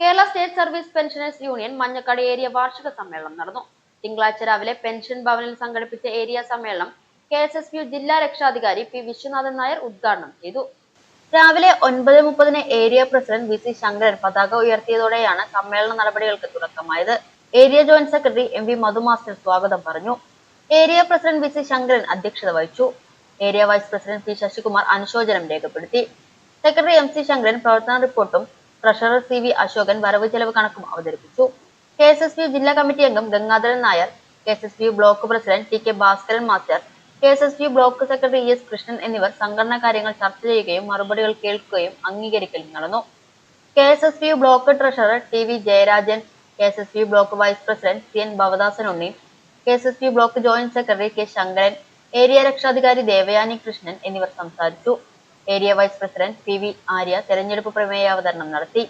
Kerala state service pensioners union Manjakkad area വാർഷിക സമ്മേളനം നടന്നു. തിങ്കളാഴ്ച രാവിലെ പെൻഷൻ ഭവനിൽ സംഘടിപ്പിച്ച ഏരിയ സമ്മേളനം കെ എസ് എസ് യു ജില്ലാ രക്ഷാധികാരി പി വിശ്വനാഥൻ നായർ ഉദ്ഘാടനം ചെയ്തു. രാവിലെ ഒൻപത് മുപ്പതിന് area president V C Sankaran പതാക ഉയർത്തിയതോടെയാണ് സമ്മേളന നടപടികൾക്ക് തുടക്കമായത്. Area joint secretary M V Madhu master സ്വാഗതം പറഞ്ഞു. Area president V C Sankaran അധ്യക്ഷത വഹിച്ചു. Area vice president P Sasikumar അനുശോചനം രേഖപ്പെടുത്തി. സെക്രട്ടറി എം സി ശങ്കരൻ പ്രവർത്തന റിപ്പോർട്ടും ട്രഷറർ സി വി അശോകൻ വരവ് ചെലവ് കണക്കും അവതരിപ്പിച്ചു. കെ എസ് എസ് ബി ജില്ലാ കമ്മിറ്റി അംഗം Gangadharan Nair K S S B block president T K Bhaskaran master K S S B block secretary S Krishnan എന്നിവർ സംഘടനാ കാര്യങ്ങൾ ചർച്ച ചെയ്യുകയും മറുപടികൾ കേൾക്കുകയും അംഗീകരിക്കലും നടന്നു. K S S B block treasurer T V Jayarajan K S S B block vice president C N Bhavadasan Unni K S S B block joint secretary K Sankaran area രക്ഷാധികാരി ദേവയാനി കൃഷ്ണൻ എന്നിവർ സംസാരിച്ചു. Area vice president P V Arya തെരഞ്ഞെടുപ്പ് പ്രമേയാവതരണം നടത്തി.